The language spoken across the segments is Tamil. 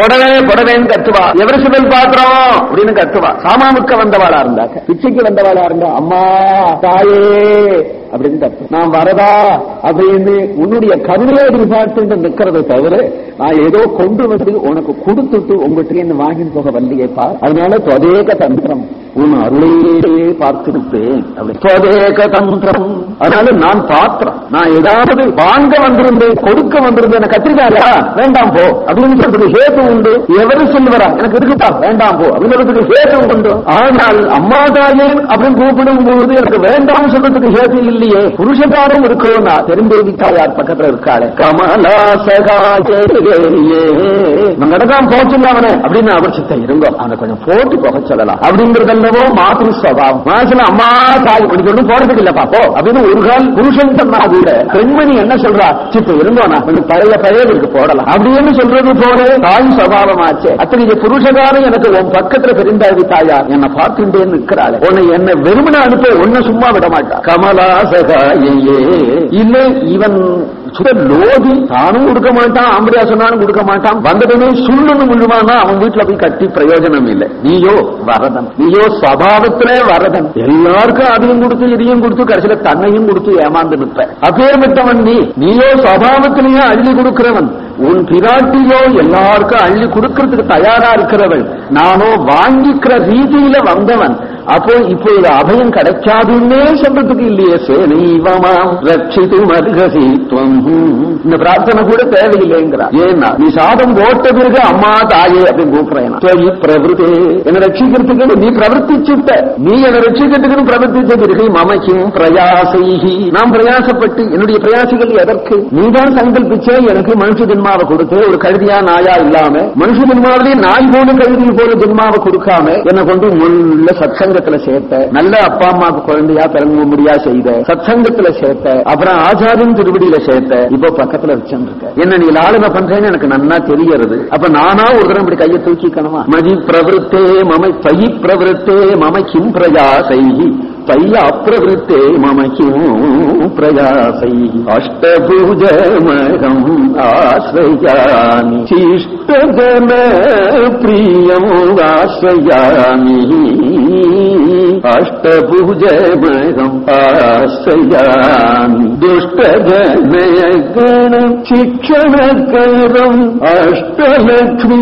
புடவே புடவேன்னு கத்துவா. எவரிசிபல் பாத்திரம்? அப்படின்னு கத்துவா. சாமாமுக்க வந்தவாளா இருந்தாக்க பிச்சைக்கு வந்தவாளா இருந்தா? அம்மா தாயே அப்படின்னு கத்து நான் வரதா? அப்படின்னு உன்னுடைய கருணையை எதிர்பார்த்து நிக்கிறத தவிர நான் ஏதோ கொண்டு வந்து உனக்கு கொடுத்துட்டு உங்ககிட்ட வாங்கிட்டு போக வந்தியேப்பா. அதனால தொதேக தந்திரம். உன் அருளையே பார்த்திருப்பேன். அப்படி தந்திரம். அதனால நான் பாத்திரம். நான் ஏதாவது வாங்க வந்திருந்தேன் கொடுக்க வந்திருந்தேன் கத்திரிக்காயா வேண்டாம் போ. அப்படின்னு சொல்றது ஹேது உண்டு. எவரும் சொல்லுவரா? எனக்கு இருக்குப்பா வேண்டாம் போ. அப்படின்னு ஹேது உண்டு. ஆனால் அம்மா தாயே அப்படின்னு கூப்பிடும் போது எனக்கு வேண்டாம் சொல்றதுக்கு ஹேது இல்லையே. புருஷகாரம் இருக்கணும்னா தெரிந்தேவி தாயார் பக்கத்துல இருக்காளே. கமலா சகாயே நடக்காம போச்சுங்க அவனை. அப்படின்னு அவர் சித்த இருங்க. அவனை கொஞ்சம் போட்டு போக சொல்லலாம். என்னவோ மாத்திரு சுவாவம் மனசுல அம்மா தாய் உனக்கு ஒன்றும் போறதுக்கு இல்ல பாப்போ அப்படின்னு ஒரு கால் புருஷன் சொன்னா கூட. பெண்மணி என்ன சொல்றா? சித்த இருந்தோனா கொஞ்சம் பழைய பழையதுக்கு போடலாம். அப்படின்னு சொல்றது போல தாய் ஆச்சு அத்தனை புருஷகாரம் எனக்கு உன் பக்கத்துல பெருந்தாவி தாயா? என்னை பார்த்துட்டே நிற்கிறாள். உன்னை என்ன வெறுமனை அனுப்ப உன்னை சும்மா விட மாட்டா. கமலா சகாயே இல்ல இவன் சுட லோதி தானும் கொடுக்க மாட்டான் ஆம்பரியா சொன்னாலும் கொடுக்க மாட்டான். வந்ததுமே சுள்ளுன்னு முழுவானா அவன் வீட்டுல போய் கட்டி பிரயோஜனம் இல்லை. நீயோ வரதன். நீயோ சபாவத்திலே வரதன். எல்லாருக்கும் அதையும் கொடுத்து இதையும் கொடுத்து கடைசியில தன்னையும் கொடுத்து ஏமாந்து நிற்ப. அப்பேற்பட்டவன் நீ. நீயோ சபாவத்திலேயே அள்ளி கொடுக்கிறவன். உன் பிராட்டியோ எல்லாருக்கும் அள்ளி கொடுக்கறதுக்கு தயாரா இருக்கிறவள். நானோ வாங்கிக்கிற ரீதியில வந்தவன். அப்போ இப்பொழுது அபயம் கிடைக்காதுன்னே சொல்றதுக்கு இல்லையே சேனைவமாம் ரட்சித்து மருகசித்வம் இந்த பிரார்த்தனை கூட தேவையில்லைங்கிறா ஏன்னா நீ சாதம் போட்ட பிறகு அம்மா தாயே அப்படின்னு கூப்பிடுறேன் பிரவருத்தே என்னை ரட்சிக்கிறதுக்கு நீ பிரவர்த்திச்சுட்ட நீ என்னை ரட்சிக்கிறதுக்கு பிரவர்த்திச்ச பிறகு மமக்கும் பிரயாசைகி நாம் பிரயாசப்பட்டு என்னுடைய பிரயாசிகள் எதற்கு நீதான் சங்கல்பிச்சே எனக்கு மனுஷ ஜென்மாவை கொடுத்து ஒரு கழுதியா நாயா இல்லாம மனுஷ ஜென்மாவிலேயே நாய் போல கழுதி போல ஜென்மாவை கொடுக்காம என்னை கொண்டு முள்ள சத்சங்கத்துல சேர்த்த நல்ல அப்பா அம்மாவுக்கு குழந்தையா பிறங்கும்படியா செய்த சத்சங்கத்துல சேர்த்த அப்புறம் ஆச்சாரின் திருவடியில சேர்த்த இப்போ பக்கத்துல வச்சுருக்க. என்ன நீ லாலனை பண்றேன்னு எனக்கு நன்னா தெரியறது. அப்ப நானா ஒரு தரம் இப்படி கையை தூக்கிக்கணுமா? மதி பிரவருத்தே மமை பை பிரவருத்தே மம கிம் பிரயாசைகி பைய அப்பிரவருத்தே மம கிம் பிரயாசை அஷ்டபூஜமகம் ஆசிரயாமி சிஷ்டஜன பிரியம் ஆசிரயாமி அஷ்டபூஜமகம் ஆசிரயாமி துஷ்டஜனகண சிக்ஷணகரம் அஷ்டலக்ஷ்மி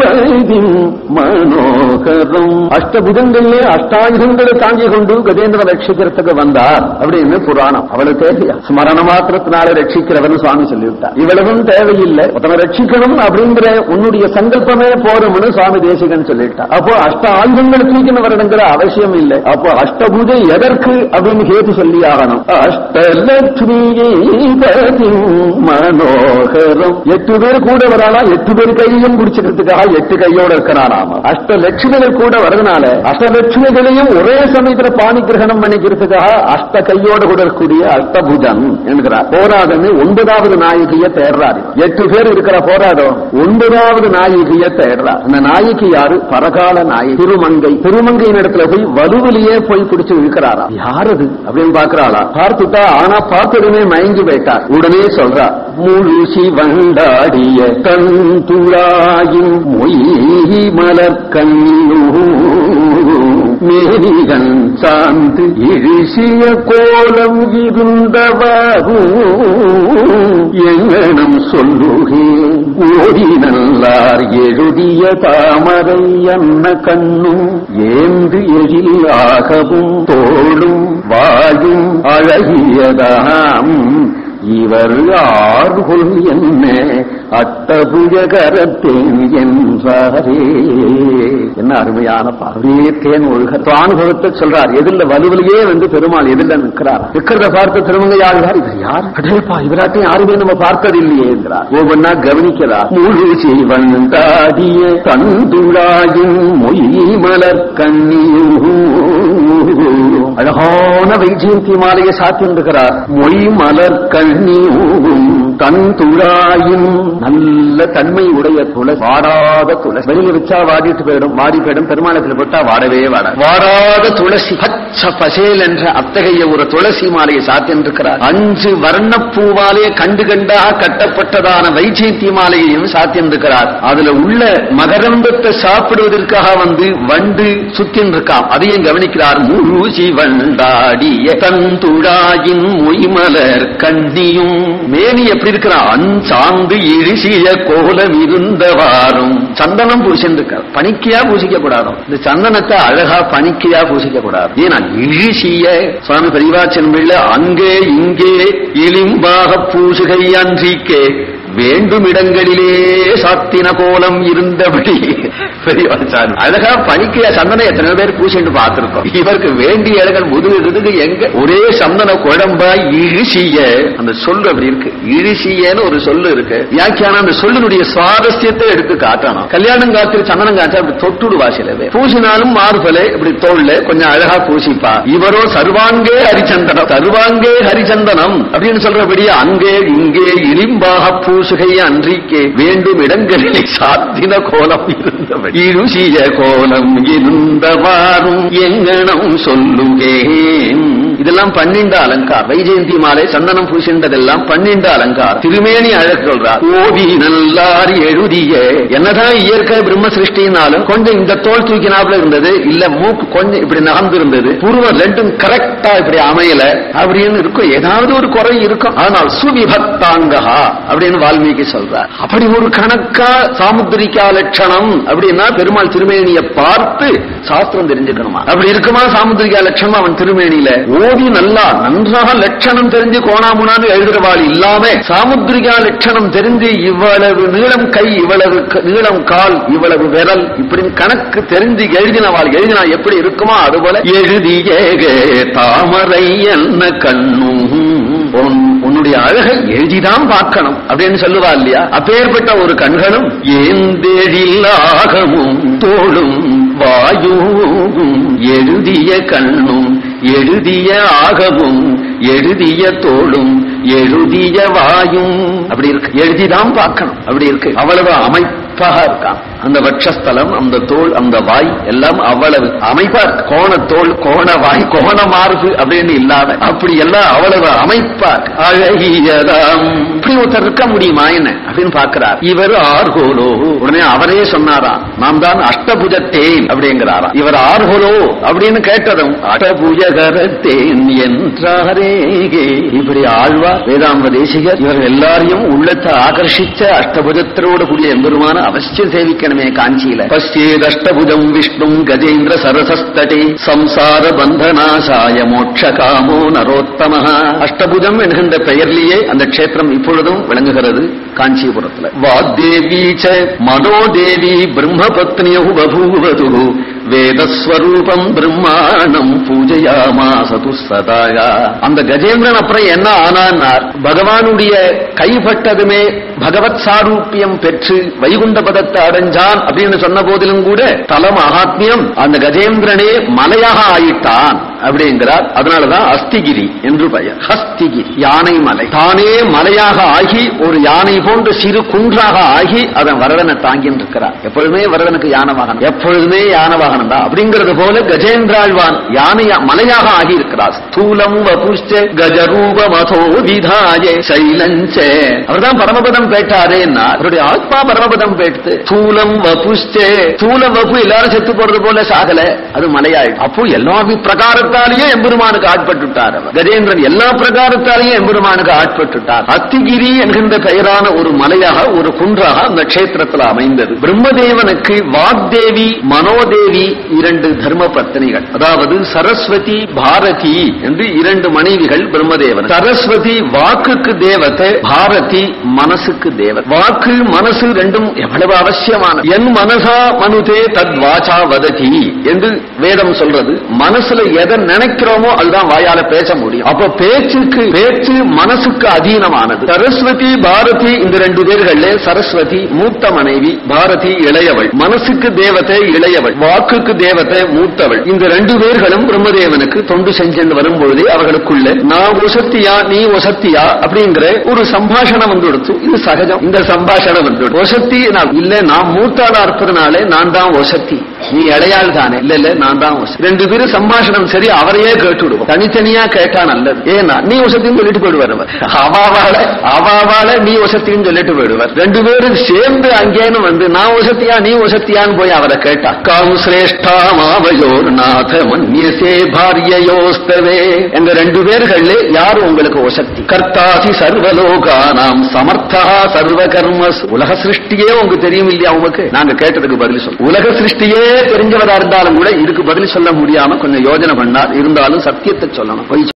வைதிம் மனோகரம். அஷ்டபுதங்களே அஷ்டாயுதங்களை தாங்கி கொண்டு கஜேந்திர ரட்சிக்கிறதுக்கு வந்தார் அப்படின்னு புராணம். அவளுக்கு தேவையா ஸ்மரண மாத்திரத்தினால ரட்சிக்கிறவன் சுவாமி சொல்லிவிட்டார். இவ்வளவும் தேவையில்லை. ஒருத்தனை ரட்சிக்கணும் அப்படிங்கிற உன்னுடைய சங்கல்பமே போறோம்னு சுவாமி தேசிகன் சொல்லிட்டார் அப்போ அஷ்ட ஆயுதங்கள் தூக்கின வரணுங்கிற அவசியம் இல்லை. அப்போ அஷ்டபூஜை எதற்கு அப்படின்னு கேட்டு சொல்லி ஆகணும் அஷ்டல்ல மனோகரம். எட்டு பேர் கூட வரானா? எட்டு பேர் கையையும் குடிச்சுக்கிறதுக்காக எட்டு கையோட இருக்கிறாராமா அஷ்டலட்சுமிகள் கூட வரதுனால அஷ்டலட்சுமிகளையும் ஒரே சமயத்துல பாணி கிரகணம் பண்ணிக்கிறதுக்காக அஷ்ட கையோட கூட இருக்கக்கூடிய அஷ்டபுஜன் என்கிறார். போராதன்னு ஒன்பதாவது நாயகிய தேடுறாரு. எட்டு பேர் இருக்கிற போராடம் ஒன்பதாவது நாயகிய தேடுறார். அந்த நாயகி யாரு? பரகால நாயகி. திருமங்கை. திருமங்கையின் இடத்துல போய் வலுவிலேயே போய் பிடிச்சு இருக்கிறாரா யார் அது அப்படின்னு பாக்குறாளா பார்த்துட்டா ஆனா பார்த்ததுமே மயங்கி போயிட்டார். உடனே சொல்றா முழு சிவண்டாடிய கண் துளாயின் மொய் மலர் மலர்கண்ணு மேரிகள் சார்ந்து இழிசிய கோலம் இருந்தவாகும் எங்கனம் சொல்லுகே ஓடி நல்லார் எழுதிய தாமரை என்ன கண்ணும் ஏந்து எழிலாகவும் தோளும் வாயும் அழகியதாம். இவர் ஆர்கொள் என்ன அட்டபுஜகரத்தேன் என்றாரே என்ன அருமையான பாடியே தேன் ஒழுக அனுபவத்தை சொல்றார். எதிரில் வலுவிலேயே வந்து பெருமாள் எதிரில் நிற்கிறார். நிற்கிறத பார்த்து திருமங்கையாழ்வார் இவர் யார்? அடேப்பா இவராட்டையும் யாருமே நம்ம பார்த்தது இல்லையே என்கிறார் ஒவ்வொன்னா கவனிக்கிறார். முழு செய்வன் தாடிய தந்துழாயின் மொய் மலர் கண்ணியும் அழகான வைஜெயந்தி மாலையை சாத்திருக்கிறார் மொய் மலர் கண்ணி ஊகும் தன் துழாயின் நல்ல தன்மை உடைய துளை வாடாத துளசி. வெளியில வச்சா வாடிட்டு போயிடும் வாடி போயிடும் பெருமாளத்தில் போட்டா வாடவே வாட வாடாத துளசி. பச்ச பசேல் என்ற அத்தகைய ஒரு துளசி மாலையை சாத்தியிருக்கிறார் அஞ்சு வர்ணப்பூவாலே கண்டு கண்டா கட்டப்பட்டதான வைஜெயந்தி மாலையையும் சாத்தியிருக்கிறார் அதுல உள்ள மகரந்தத்தை சாப்பிடுவதற்காக வந்து வண்டு சுத்தின்றிருக்காம். அதையும் கவனிக்கிறார். முழு சிவண்டாடிய தந்துழாயின் மொய்மலர் கண்ணியும் மேனி எப்படி இருக்கிறான் அஞ்சாந்து இழிசிய கோலம் இருந்தவாறும். சந்தனம் பூசிந்திருக்கார் பனிக்கையா பூசிக்க கூடாது இந்த சந்தனத்தை அழகா பனிக்கையா பூசிக்க கூடாது ஏன்னா இழிசிய சுவாமி பெரியவாச்சன் அங்கே இங்கே இளிம்பாக பூசுகை அன்றிக்கே வேண்டும் இடங்களிலே சாத்தின கோலம் இருந்தபடி. பெரியவாச்சான் அழகா பனிக்கையா சந்தனம் எத்தனை பேர் பூசிட்டு பார்த்திருக்கோம். இவருக்கு வேண்டிய இடங்கள் முதுகு எங்க? ஒரே சந்தன குழம்பா இழிசிய. அந்த சொல்லு அப்படி இருக்கு. இழிசியன்னு ஒரு சொல்லு இருக்கு. வியாக்கியானம் அந்த சொல்லினுடைய சுவாரஸ்யத்தை எடுத்து காட்டணும். கல்யாணம் காத்து சந்தனம் காய்ச்சா அப்படி தொட்டுடு வாசிலவே பூசினாலும் மாறுபல இப்படி தோல்ல கொஞ்சம் அழகா பூசிப்பா. இவரோ சர்வாங்கே ஹரிச்சந்தனம். சர்வாங்கே ஹரிச்சந்தனம் அப்படின்னு சொல்றபடி அங்கே இங்கே இளிம்பாக பூசுகை அன்றிக்கே வேண்டும் இடங்களிலே சாத்தின கோலம் இருந்தவர் இருசிய கோலம் இருந்தவாறும் எங்கனம் சொல்லுகேன். இதெல்லாம் பன்னிண்ட அலங்கார். வைஜெயந்தி மாலை சந்தனம் பூசின்றதெல்லாம் பன்னிண்ட அலங்கார். திருமேனி அழகு சொல்றார். ஓவி நல்லார் எழுதிய. என்னதான் இயற்கை பிரம்ம சிருஷ்டினாலும் கொஞ்சம் இந்த தோல் தூக்கினாப்புல இருந்தது இல்ல மூக்கு கொஞ்சம் இப்படி நகர்ந்து இருந்தது புருவம் ரெண்டும் கரெக்டா இப்படி அமையல அப்படின்னு இருக்கும். ஏதாவது ஒரு குறை இருக்கும். ஆனால் சுவிபத்தாங்கஹா அப்படின்னு வால்மீகி சொல்றார். அப்படி ஒரு கணக்கா சாமுத்திரிக்கா லட்சணம் அப்படின்னா பெருமாள் திருமேனிய பார்த்து சாஸ்திரம் தெரிஞ்சுக்கணுமா? அப்படி இருக்குமா சாமுத்திரிக்கா லட்சணம் அவன் திருமேனியில? ஓதி நல்லா நன்றாக லட்சணம் தெரிஞ்சு கோணாமுனான்னு எழுதுறவாள் இல்லாம சாமுத்திரிகா லட்சணம் தெரிஞ்சு இவ்வளவு நீளம் கை இவ்வளவு நீளம் கால் இவ்வளவு விரல் இப்படி கணக்கு தெரிஞ்சு எழுதினவாள் எழுதினா எப்படி இருக்குமா? அதுபோல எழுதிய தாமரை என்ன கண்ணும் பொன் உன்னுடைய அழகை எழுதிதான் பார்க்கணும் அப்படின்னு சொல்லுவா இல்லையா? அப்பேற்பட்ட ஒரு கண்களும் ஏந்தெழில் தோளும் வாயுவும் எழுதிய கண்ணும் எழுதிய ஆகவும் எழுதிய தோளும் எழுதிய வாயும். அப்படி இருக்கு. எழுதிதான் பார்க்கணும். அப்படி இருக்கு. அவ்வளவு அமைப்பாக இருக்கான். அந்த வட்சஸ்தலம் அந்த தோல் அந்த வாய் எல்லாம் அவ்வளவு அமைப்பா இருக்கு. கோண தோல் கோண வாய் கோண மார்பு அப்படின்னு இல்லாத அப்படி எல்லாம் அவ்வளவு அமைப்பா இருக்கு. அழகியதாம். இப்படி ஒருத்தர் இருக்க முடியுமா என்ன? அப்படின்னு பார்க்கிறார். இவர் ஆர்கோலோ. உடனே அவரே சொன்னாராம் நாம் தான் அஷ்டபுஜத்தேன் அப்படிங்கிறாராம் இவர் ஆர்கோலோ அப்படின்னு கேட்டதும் அஷ்டபுஜகரத்தேன் என்றாரே. இப்படி ஆழ்வார் வேதாந்த தேசிகர் இவர்கள் எல்லாரையும் உள்ளத்தை ஆகர்ஷிச்ச அஷ்டபுஜத்தரோடு கூடிய எம்பெருமான அவசியம் சேவிக்கணுமே காஞ்சியில. பசியேத் அஷ்டபுஜம் விஷ்ணும் கஜேந்திர சரசஸ்தடே சம்சார பந்தநாசாய மோட்ச காமோ நரோத்தம அஷ்டபுஜம் என்கின்ற பெயர்லேயே அந்த க்ஷேத்திரம் இப்பொழுதும் விளங்குகிறது காஞ்சிபுரத்துல. வாக்தேவி ச மனோதேவி பிரம்மபத்னியு பபூவது வேதஸ்வரூபம் பிரம்மாணம் பூஜையாமாசது சதாயா அந்த கஜேந்திரன் அப்புறம் என்ன ஆனான்னார்? பகவானுடைய கைப்பட்டதுமே பகவத் சாரூபியம் பெற்று வைகுண்ட பதத்தை அடைஞ்சான் அப்படின்னு சொன்ன போதிலும் கூட தல மகாத்மியம் அந்த கஜேந்திரனே மலையாக ஆயிட்டான் அப்படிங்கிறார். அதனாலதான் அஸ்திகிரி என்று பெயர். ஹஸ்திகிரி யானை மலை. தானே மலையாக ஆகி ஒரு யானை போன்ற சிறு குன்றாக ஆகி அதன் வரதனை தாங்கின்னு இருக்கிறார். எப்பொழுதுமே வரதனுக்கு யானை வாகனம். எப்பொழுதுமே யானை வாகனம் தான். அப்படிங்கிறது போல கஜேந்திராழ்வான் யானை மலையாக ஆகி இருக்கிறார். ஸ்தூலம் வபுஷ்ட கஜரூபமதோ விதாய சைலஞ்ச. அவர்தான் பரமபதம் பேட்டாரே அவருடைய ஆத்மா பரமபதம் பேட்டு தூலம் வபுஷ்டே. ஸ்தூல வபு எல்லாரும் செத்து போறது போல சாகல. அது மலையாயிடும். அப்போ எல்லா பிரகாரத்தாலேயும் எம்பெருமானுக்கு ஆட்பட்டுட்டார் அவர். கஜேந்திரன் எல்லா பிரகாரத்தாலேயும் எம்பெருமானுக்கு ஆட்பட்டுட்டார். அத்திகிரி என்கின்ற பெயரான ஒரு மலையாக ஒரு குன்றாக அந்த கஷேத்திரத்தில் அமைந்தது. பிரம்மதேவனுக்கு வாக்தேவி மனோதேவி இரண்டு தர்ம பத்தினிகள் அதாவது சரஸ்வதி பாரதி என்று இரண்டு மனைவிகள் பிரம்மதேவன். சரஸ்வதி வாக்குக்கு தேவத்தை பாரதி மனசு மனசுக்கு தேவன். வாக்கு மனசு ரெண்டும் எவ்வளவு அவசியமான என் மனசா மனுதே தத் வாச்சா வததி என்று வேதம் சொல்றது. மனசுல எதை நினைக்கிறோமோ அதுதான் வாயால பேச முடியும். அப்ப பேச்சுக்கு பேச்சு மனசுக்கு அதீனமானது. சரஸ்வதி பாரதி இந்த ரெண்டு பேர்கள்ல சரஸ்வதி மூத்த மனைவி பாரதி இளையவள். மனசுக்கு தேவத்தை இளையவள். வாக்குக்கு தேவத்தை மூத்தவள். இந்த ரெண்டு பேர்களும் பிரம்மதேவனுக்கு தொண்டு செஞ்சு வரும்பொழுதே அவர்களுக்குள்ள நான் ஒசத்தியா நீ ஒசத்தியா அப்படிங்கிற ஒரு சம்பாஷணம் வந்து கொடுத்து இது சகஜம். இந்த சம்பாஷணம் வந்து ஒசத்தி நான் இல்ல நான் மூத்தாளா இருப்பதனாலே நான் தான் ஒசத்தி நீ இடையாள் தானே? இல்ல இல்ல நான் தான் ரெண்டு பேரும் சம்பாஷணம் சரி அவரையே கேட்டு விடுவோம் தனித்தனியா கேட்டா நல்லது. ஏன்னா நீ ஒசத்தின்னு சொல்லிட்டு போயிடுவார் அவாவால அவாவால நீ ஒசத்தின்னு சொல்லிட்டு போயிடுவார். ரெண்டு பேரும் சேர்ந்து அங்கேன்னு வந்து நான் ஒசத்தியா நீ ஒசத்தியான்னு போய் அவரை கேட்டா காம் சிரேஷ்டா மாவயோர் நாத மன்யசே பாரியயோஸ்தவே. எங்க ரெண்டு பேர்கள் யார் உங்களுக்கு ஒசத்தி கர்த்தாசி சர்வலோகானாம் சமர்த்தா சர்வ கர்மஸ் உலக சிருஷ்டியே உங்களுக்கு தெரியும் இல்லையா உங்களுக்கு? நாங்க கேட்டதுக்கு பதில் சொல்லுவோம் உலக சிருஷ்டியே தெரிஞ்சவரா இருந்தாலும் கூட இதுக்கு பதில் சொல்ல முடியாம கொஞ்சம் யோஜனை பண்ணார். இருந்தாலும் சத்தியத்தை சொல்லணும். பொய்